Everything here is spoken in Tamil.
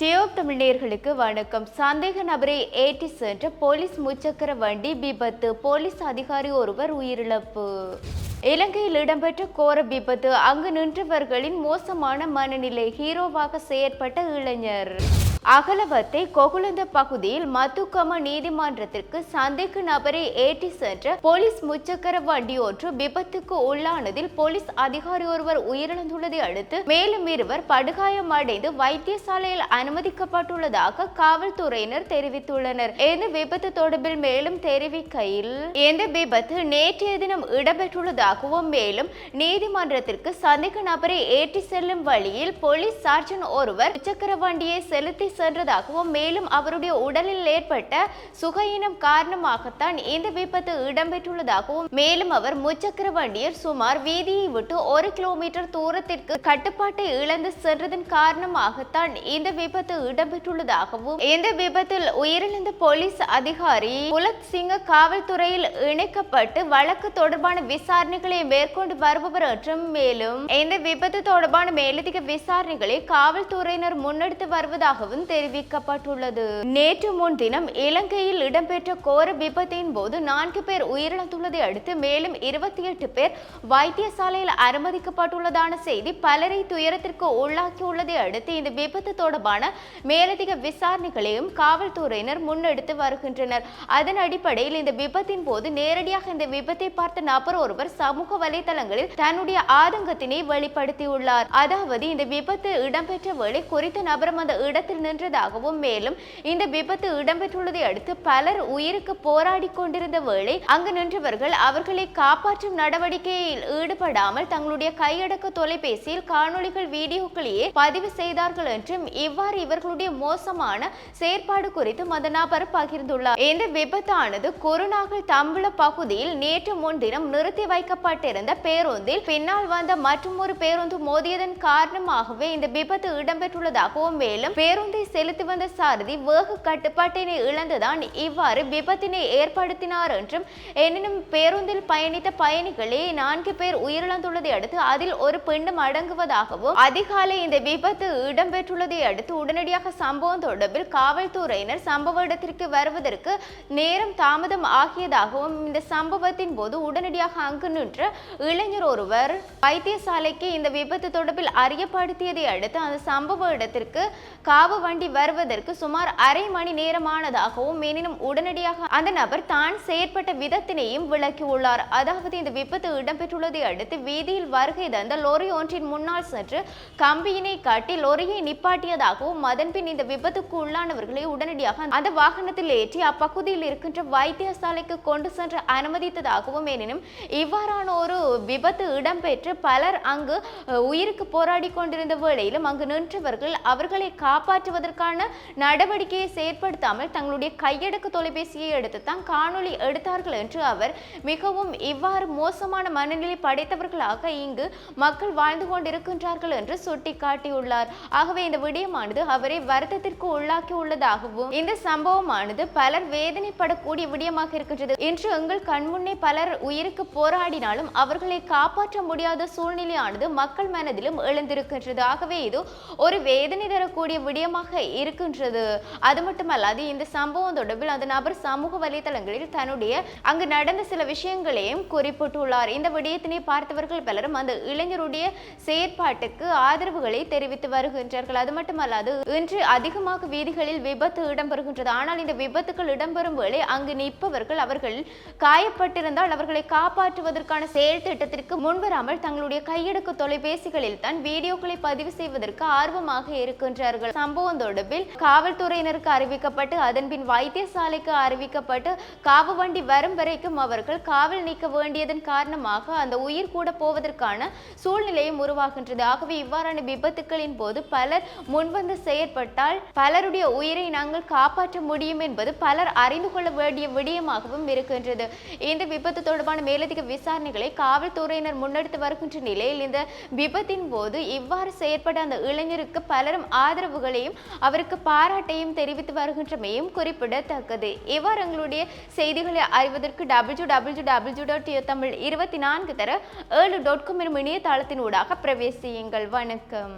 டியோப் தமிழர்களுக்கு வணக்கம். சந்தேக நபரை ஏற்றி சென்ற போலீஸ் முச்சக்கர வண்டி விபத்து. போலீஸ் அதிகாரி ஒருவர் உயிரிழப்பு. இலங்கையில் இடம்பெற்ற கோர விபத்து. அங்கு நின்றவர்களின் மோசமான மனநிலை ஹீரோவாக செயற்பட்ட இளைஞர். அகலவத்தை கொகுலந்த பகுதியில் மத்துக்கம நீதிமன்றத்திற்கு சந்தேக நபரை ஏற்றி சென்ற போலீஸ் முச்சக்கர வண்டி ஒன்று விபத்துக்கு உள்ளானதில் போலீஸ் அதிகாரி ஒருவர் உயிரிழந்துள்ளதை அடுத்து மேலும் இருவர் படுகாயமடைந்து வைத்தியசாலையில் அனுமதிக்கப்பட்டுள்ளதாக காவல்துறையினர் தெரிவித்துள்ளனர். இந்த விபத்து தொடர்பில் மேலும் தெரிவிக்கையில் இந்த விபத்து நேற்றைய தினம் இடம்பெற்றுள்ளதாக இடம்பெற்றுள்ளதாகவும் மேலும் நீதிமன்றத்திற்கு சந்தேக நபரை ஏற்றி செல்லும் வழியில் போலீஸ் சார்ஜன் ஒருவர் முச்சக்கர வண்டியை செலுத்தி சென்றதாகவும் மேலும் அவருடைய உடலில் ஏற்பட்ட சுகையினம் காரணமாகத்தான் இந்த விபத்து இடம்பெற்றுள்ளதாகவும் மேலும் அவர் முச்சக்கர வண்டியில் சுமார் வீதியை விட்டு ஒரு கிலோமீட்டர் தூரத்திற்கு கட்டுப்பாட்டை இழந்து சென்றதன் காரணமாகத்தான் இந்த விபத்து இடம்பெற்றுள்ளதாகவும் இந்த விபத்தில் உயிரிழந்த போலீஸ் அதிகாரி புலத் சிங்க காவல்துறையில் இணைக்கப்பட்டு வழக்கு தொடர்பான விசாரணை விசாரணைகளை மேற்கொண்டு வருபவர் என்றும் மேலும் இந்த விபத்து தொடர்பான மேலதிக விசாரணைகளை காவல்துறையினர் முன்னெடுத்து வருவதாகவும் தெரிவிக்கப்பட்டுள்ளது. நேற்று முன்தினம் இலங்கையில் இடம்பெற்ற கோர விபத்தின் போது நான்கு பேர் உயிரிழந்துள்ளதை அடுத்து மேலும் இருபத்தி எட்டு பேர் வைத்தியசாலையில் அனுமதிக்கப்பட்டுள்ளதான செய்தி பலரை துயரத்திற்கு உள்ளாக்கியுள்ளதை அடுத்து இந்த விபத்து தொடர்பான மேலதிக விசாரணைகளையும் காவல்துறையினர் முன்னெடுத்து வருகின்றனர். அதன் அடிப்படையில் இந்த விபத்தின் போது நேரடியாக இந்த விபத்தை பார்த்த நபர் ஒருவர் சமூக வலைதளங்களில் தன்னுடைய ஆதங்கத்தினை வெளிப்படுத்தியுள்ளார். அதாவது இந்த விபத்து இடம்பெற்ற வேளை குறித்த நபரும் அந்த இடத்தில் நின்றதாகவும் மேலும் இந்த விபத்து இடம்பெற்றுள்ளதை அடுத்து பலர் உயிருக்கு போராடி கொண்டிருந்த வேளை அங்கு நின்றவர்கள் அவர்களை காப்பாற்றும் நடவடிக்கையில் ஈடுபடாமல் தங்களுடைய கையடக்க தொலைபேசியில் காணொளிகள் வீடியோக்களையே பதிவு செய்தார்கள் என்றும் இவ்வாறு இவர்களுடைய மோசமான செயற்பாடு குறித்தும் அந்த நபர் பகிர்ந்துள்ளார். இந்த விபத்தானது குருநாகல் தம்பள பகுதியில் நேற்று முன்தினம் நிறுத்தி வைக்க வைக்கப்பட்டிருந்த பேருந்தில் பின்னால் வந்த மற்றொரு பேருந்து மோதியதன் காரணமாகவே இந்த விபத்து இடம்பெற்றுள்ளதாகவும் மேலும் பேருந்தை செலுத்தி வந்த சாரதி வேக கட்டுப்பாட்டினை இழந்துதான் இவ்வாறு விபத்தினை ஏற்படுத்தினார் என்றும் எனினும் பேருந்தில் பயணித்த பயணிகளே நான்கு பேர் உயிரிழந்துள்ளதை அடுத்து அதில் ஒரு பெண்ணும் அடங்குவதாகவும் அதிகாலை இந்த விபத்து இடம்பெற்றுள்ளதை அடுத்து உடனடியாக சம்பவம் தொடர்பில் காவல்துறையினர் சம்பவ இடத்திற்கு வருவதற்கு நேரம் தாமதம் ஆகியதாகவும் இந்த சம்பவத்தின் போது உடனடியாக அங்கு என்று இளைஞர் ஒருவர் வைத்தியசாலைக்கு இந்த விபத்து தொடர்பில் அறியப்படுத்தியதை அடுத்து அந்த சம்பவ இடத்திற்கு காவு வண்டி வருவதற்கு சுமார் அரை மணி நேரமானதாகவும் எனினும் உடனடியாக அந்த நபர் தான் செயற்பட்ட விதத்தினையும் விளக்கியுள்ளார். அதாவது இந்த விபத்து இடம்பெற்றுள்ளதை அடுத்து வீதியில் வருகை தந்த லோரி ஒன்றின் முன்னால் சென்று கம்பியினை காட்டி லொரியை நிப்பாட்டியதாகவும் அதன்பின் இந்த விபத்துக்கு உள்ளானவர்களை உடனடியாக அந்த வாகனத்தில் ஏற்றி அப்பகுதியில் இருக்கின்ற வைத்தியசாலைக்கு கொண்டு சென்று அனுமதித்ததாகவும் எனினும் இவ்வாறு இவ்வாறான ஒரு விபத்து இடம்பெற்று பலர் அங்கு உயிருக்கு போராடி கொண்டிருந்த வேளையிலும் அங்கு நின்றவர்கள் அவர்களை காப்பாற்றுவதற்கான நடவடிக்கையை செயற்படுத்தாமல் தங்களுடைய கையடக்க தொலைபேசியை எடுத்து தான் காணொளி எடுத்தார்கள் என்று அவர் மிகவும் இவ்வாறு மோசமான மனநிலை படைத்தவர்களாக இங்கு மக்கள் வாழ்ந்து கொண்டிருக்கின்றார்கள் என்று சுட்டிக்காட்டியுள்ளார். ஆகவே இந்த விடயமானது அவரை வருத்தத்திற்கு உள்ளாக்கி உள்ளதாகவும் இந்த சம்பவமானது பலர் வேதனைப்படக்கூடிய விடயமாக இருக்கின்றது இன்று எங்கள் கண்முன்னே பலர் உயிருக்கு போராடினாலும் அவர்களை காப்பாற்ற முடியாத சூழ்நிலையானது மக்கள் மனதிலும் எழுந்திருக்கின்றது. ஆகவே இது ஒரு வேதனை தரக்கூடிய விடயமாக இருக்கின்றது. அது மட்டுமல்லாது இந்த சம்பவம் தொடர்பில் அந்த நபர் சமூக வலைதளங்களில் தன்னுடைய அங்கு நடந்த சில விஷயங்களையும் குறிப்பிட்டுள்ளார். இந்த விடயத்தினை பார்த்தவர்கள் பலரும் அந்த இளைஞருடைய செயற்பாட்டுக்கு ஆதரவுகளை தெரிவித்து வருகின்றார்கள். அது மட்டுமல்லாது இன்று அதிகமாக வீதிகளில் விபத்து இடம்பெறுகின்றது. ஆனால் இந்த விபத்துகள் இடம்பெறும் வேளை அங்கு நிற்பவர்கள் அவர்கள் காயப்பட்டிருந்தால் அவர்களை காப்பாற்றுவதற்கான செயல் திட்டத்திற்கு முன்வராமல் தங்களுடைய கையடக்க தொலைபேசிகளில் தான் வீடியோக்களை பதிவு செய்வதற்கு ஆர்வமாக இருக்கின்றார்கள். சம்பவம் தொடர்பில் காவல்துறையினருக்கு அறிவிக்கப்பட்டு அதன்பின் வைத்தியசாலைக்கு அறிவிக்கப்பட்டு காவு வண்டி வரும் வரைக்கும் அவர்கள் காவல் நீக்க வேண்டியதன் காரணமாக அந்த உயிர் கூட போவதற்கான சூழ்நிலையும் உருவாகின்றது. ஆகவே இவ்வாறான விபத்துக்களின் போது பலர் முன்வந்து செயற்பட்டால் பலருடைய உயிரை நாங்கள் காப்பாற்ற முடியும் என்பது பலர் அறிந்து கொள்ள வேண்டிய விடயமாகவும் இருக்கின்றது. இந்த விபத்து தொடர்பான மேலதிக விசாரணை விசாரணைகளை காவல்துறையினர் முன்னெடுத்து வருகின்ற நிலையில் இந்த விபத்தின் போது இவ்வாறு செயற்பட்ட அந்த இளைஞருக்கு பலரும் ஆதரவுகளையும் அவருக்கு பாராட்டையும் தெரிவித்து வருகின்றமையும் குறிப்பிடத்தக்கது. இவ்வாறு எங்களுடைய செய்திகளை அறிவதற்கு W W W dot Tamil இருபத்தி நான்கு தர ஏழு டாட் காம் எனும் இணையதளத்தினூடாக பிரவேசியுங்கள். வணக்கம்.